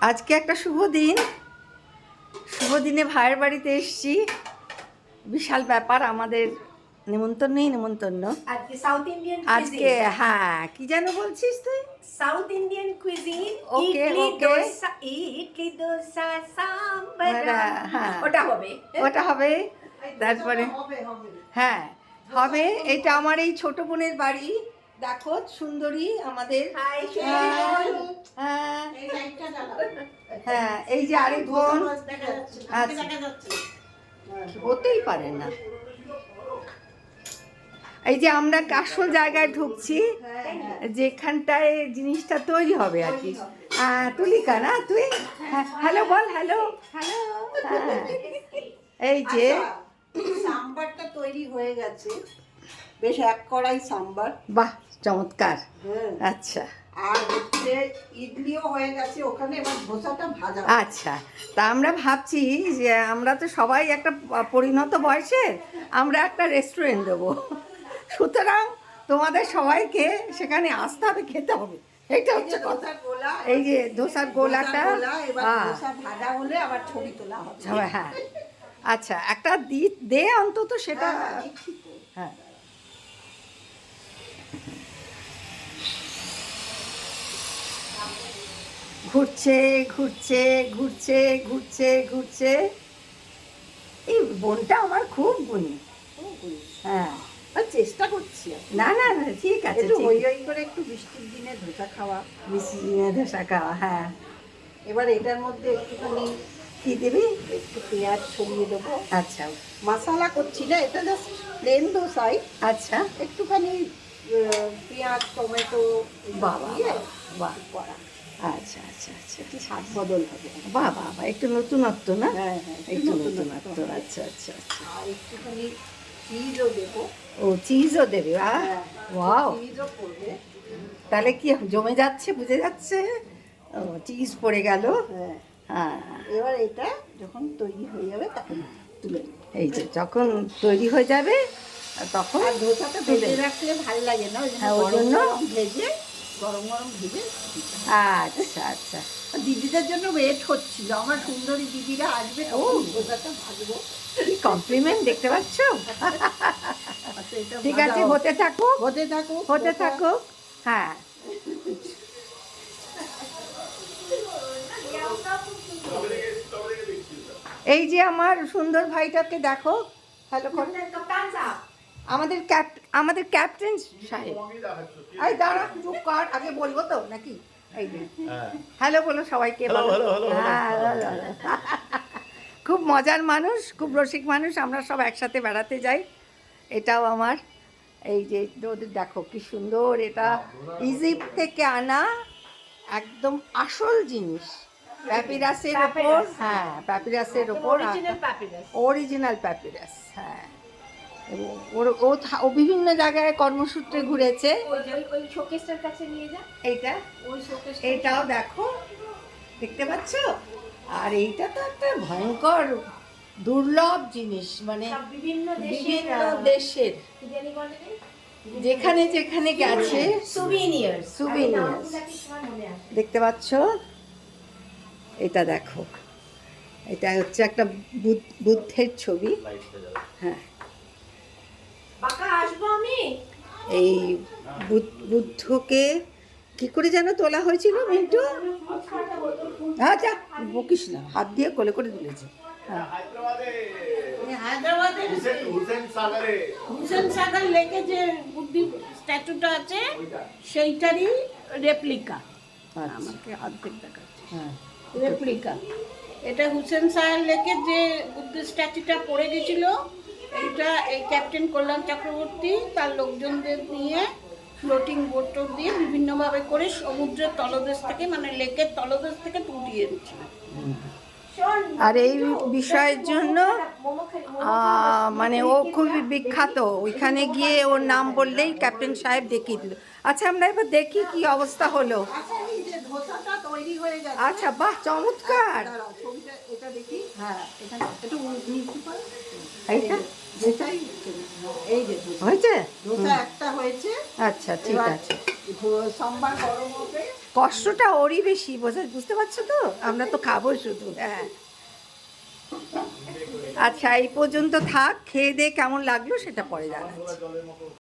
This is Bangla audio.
আজকে একটা শুভ দিন। শুভ দিনে ভাইয়ের বাড়িতে এসছি। বিশাল ব্যাপার আমাদের নেমন্তন্নই নেমন্তন্ন। আজকে সাউথ ইন্ডিয়ান আজকে হ্যাঁ কি যেন বলছিস তুই? South Indian cuisine okay. Dosa idli dosa sambar. হ্যাঁ, হ্যাঁ। ওটা হবে। ওটা হবে। তারপরে হ্যাঁ হবে। এটা আমার এই ছোট বোনের বাড়ি। দেখো সুন্দরী আমাদের। হাই হ্যাঁ, হ্যাঁ হ্যাঁ এই যে আরেক বোন। আচ্ছা। হতেই পারে না। এই যে আমরা আসল জায়গায় ঢুকছি যেখানটায় জিনিসটা তৈরি হবে আর কি। তুলিকা না তুই? হ্যালো বল হ্যালো। হ্যালো এই যে। সাম্বারটা তৈরি হয়ে গেছে। বেশ এক কড়াই সাম্বার। বাহ চমৎকার। হ্যাঁ। আচ্ছা। আর হচ্ছে ইডলিও হয়ে গেছে ওখানে এবার ধোসাটা ভাজা। আচ্ছা তা আমরা ভাবছি যে আমরা তো সবাই একটা পরিণত বয়সের আমরা একটা রেস্টুরেন্ট দেবো। সুতরাং তোমাদের সবাইকে সেখানে আসতে হবে খেতে হবে। এইটা হচ্ছে কথা। এই যে ধোসার গোলাটা হ্যাঁ, ভাজা হলে আবার ছবি তোলা হবে। হ্যাঁ। আচ্ছা একটা দি দে অন্তত সেটা হ্যাঁ, হ্যাঁ, দিচ্ছি তো। হ্যাঁ ঘুরছে ঘুরছে ঘুরছে ঘুরছে ঘুরছে। এই বোনটা আমার খুব গুণী। হ্যাঁ। চেষ্টা করছি না না না ঠিক আছে একটু হই হই করে একটু বৃষ্টির দিনে ধোসা খাওয়া। মিষ্টি দিয়ে ধোসা খাওয়া হ্যাঁ। এবার এটার মধ্যে একটুখানি কি দিবি? একটু পেঁয়াজ ছড়িয়ে দেবো। আচ্ছা। মশলা করছি না এটা জাস্ট প্লেন দোসাই আচ্ছা। একটুখানি পেঁয়াজ টমেটো বাবা বাহ। করা। আচ্ছা আচ্ছা আচ্ছা। একটু স্বাদ বদল হবে। বাহ বাহ বাহ একটু নতুনত্ব না? হ্যাঁ হ্যাঁ একটু নতুনত্ব। আচ্ছা আচ্ছা আচ্ছা। আর একটুখানি চিজও দেবো। ও চিজও দেবে আহ হ্যাঁ, ওয়াও। চিজও পড়বে। তাহলে কি জমে যাচ্ছে বুঝে যাচ্ছে? ও চিজ পড়ে গেল। হ্যাঁ। হ্যাঁ। এবার এটা যখন তৈরি হয়ে যাবে তখন তুলে এই যে যখন তৈরি হয়ে যাবে তখন আর ধোসাটা ভেজে রাখলে ভালো লাগে না ওই জন্য হ্যাঁ, ভেজে আচ্ছা আচ্ছা। দিদিদের জন্য ওয়েট হচ্ছিল। আমার সুন্দরী দিদিরা আসবে ও। গোটাটা কমপ্লিমেন্ট দেখতে পাচ্ছ? ঠিক আছে হতে থাকো হতে থাকুক হতে থাকো হ্যাঁ। এই যে আমার সুন্দর ভাইটাকে দেখো। হ্যালো আমাদের ক্যাপ আমাদের ক্যাপ্টেন সাহেব। এই দাঁড়া চুপ কর আগে বলব তো নাকি? হ্যালো বলো সবাইকে হ্যাঁ, খুব মজার মানুষ খুব রসিক মানুষ আমরা সব একসাথে বেড়াতে যাই। এটাও আমার। এই যে ওদের দেখো কি সুন্দর এটা ইজিপ্ট থেকে আনা একদম আসল জিনিস। প্যাপিরাসের ওপর হ্যাঁ। প্যাপিরাসের ওপর অরিজিনাল প্যাপিরাস হ্যাঁ। ওর ও থা- ও বিভিন্ন জায়গায় কর্মসূত্রে ঘুরেছে। ওই যে ওই- ওই শোকেসটার কাছে নিয়ে যা। এইটা। ওই শোকেস এইটাও দেখো। দেখতে পাচ্ছ? আর এইটা তো একটা ভয়ঙ্কর দুর্লভ জিনিস মানে বিভিন্ন দেশের বিভিন্ন দেশের। যেখানে যেখানে গেছে। সুভিনিয়ার্স Souvenirs. দেখতে পাচ্ছ? এটা দেখো। এটা হচ্ছে একটা বুদ্ধ- বুদ্ধের ছবি। হ্যাঁ। এই বুদ্ধ- বুদ্ধকে কি করে যেন তোলা হয়েছিল মিন্টু? আচ্ছা বকিস না হাত দিয়ে কোলে করে তুলেছে। হ্যাঁ। হুসেন সাগরে। সাগর লেকে যে বুদ্ধি স্ট্যাচুটা আছে সেইটারই রেপ্লিকা আচ্ছা। আমাকে অর্ধেক দেখাচ্ছে। হ্যাঁ। রেপ্লিকা এটা হুসেন সাহেব লেকের যে বুদ্ধের স্ট্যাচুটা পড়ে গেছিল এইটা এই ক্যাপ্টেন কল্যাণ চক্রবর্তী তার লোকজনদের নিয়ে ফ্লোটিং বোট দিয়ে বিভিন্নভাবে করে সমুদ্রের তলদেশ থেকে মানে লেকের তলদেশ থেকে তুলিয়ে এনেছিল আর এই বিষয়ের জন্য মানে ও খুবই বিখ্যাত। ওইখানে গিয়ে ওর নাম বললেই ক্যাপ্টেন সাহেব দেখিয়ে দিল। আচ্ছা আমরা এবার দেখি কি অবস্থা হলো। আচ্ছা হয়ে আচ্ছা বাহ চমৎকার এটা দেখি। হ্যাঁ একটু হয়েছে? আচ্ছা ঠিক আছে। কষ্টটা ওরই বেশি বোঝা বুঝতে পারছ তো? আমরা তো খাব শুধু। হ্যাঁ। আচ্ছা এই পর্যন্ত থাক খেয়ে দিয়ে কেমন লাগল সেটা পরে জানাচ্ছি।